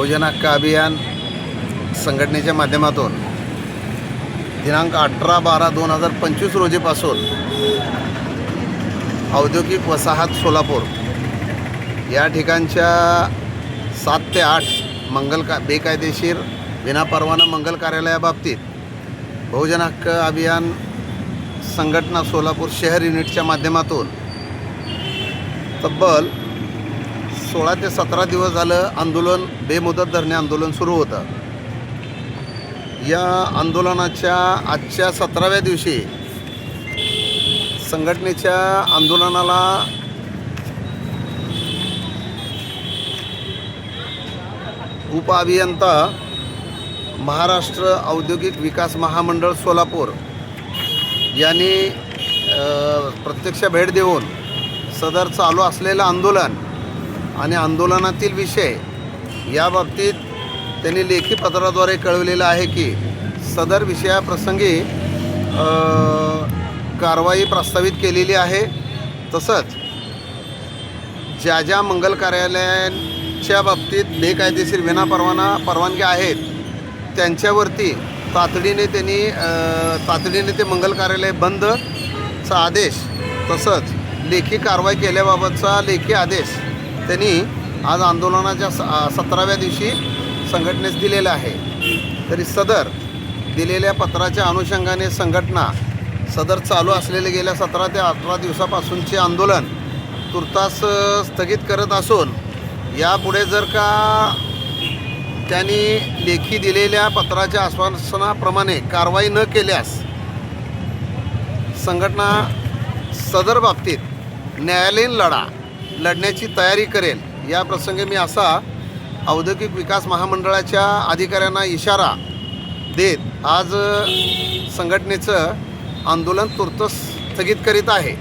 बहुजन हक्क अभियान संघटनेच्या माध्यमातून दिनांक अठरा बारा दोन हजार पंचवीस रोजीपासून औद्योगिक वसाहत सोलापूर या ठिकाणच्या सात ते आठ मंगल का बेकायदेशीर विनापरवाना मंगल कार्यालयाबाबतीत बहुजन हक्क अभियान संघटना सोलापूर शहर युनिटच्या माध्यमातून तब्बल सोळा ते सतरा दिवस झालं आंदोलन बेमुदत धरणे आंदोलन सुरू होतं. या आंदोलनाच्या आजच्या सतराव्या दिवशी संघटनेच्या आंदोलनाला उपअभियंता महाराष्ट्र औद्योगिक विकास महामंडळ सोलापूर यांनी प्रत्यक्ष भेट देऊन सदर चालू असलेलं आंदोलन आणि आंदोलनातील विषय या बाबतीत त्यांनी लेखी पत्राद्वारे कळवलेलं आहे की सदर विषयाप्रसंगी कारवाई प्रस्तावित केलेली आहे. तसंच ज्या ज्या मंगल कार्यालयांच्या बाबतीत बेकायदेशीर विनापरवाना परवानगी आहेत त्यांच्यावरती तातडीने त्यांनी तातडीने ते मंगल कार्यालय बंदचा आदेश तसंच लेखी कारवाई केल्याबाबतचा लेखी आदेश त्यांनी आज आंदोलनाच्या स सतराव्या दिवशी संघटनेस दिलेलं आहे. तरी सदर दिलेल्या पत्राच्या अनुषंगाने संघटना सदर चालू असलेले गेल्या सतरा ते अठरा दिवसापासूनचे आंदोलन तुर्तास स्थगित करत असून यापुढे जर का त्यांनी लेखी दिलेल्या पत्राच्या आश्वासनाप्रमाणे कारवाई न केल्यास संघटना सदर बाबतीत न्यायालयीन लढा लढण्याची तयारी करेल. या प्रसंगी मी असा औद्योगिक विकास महामंडळाच्या अधिकाऱ्यांना इशारा देत आज संघटनेचं आंदोलन तुर्त स्थगित करीत आहे.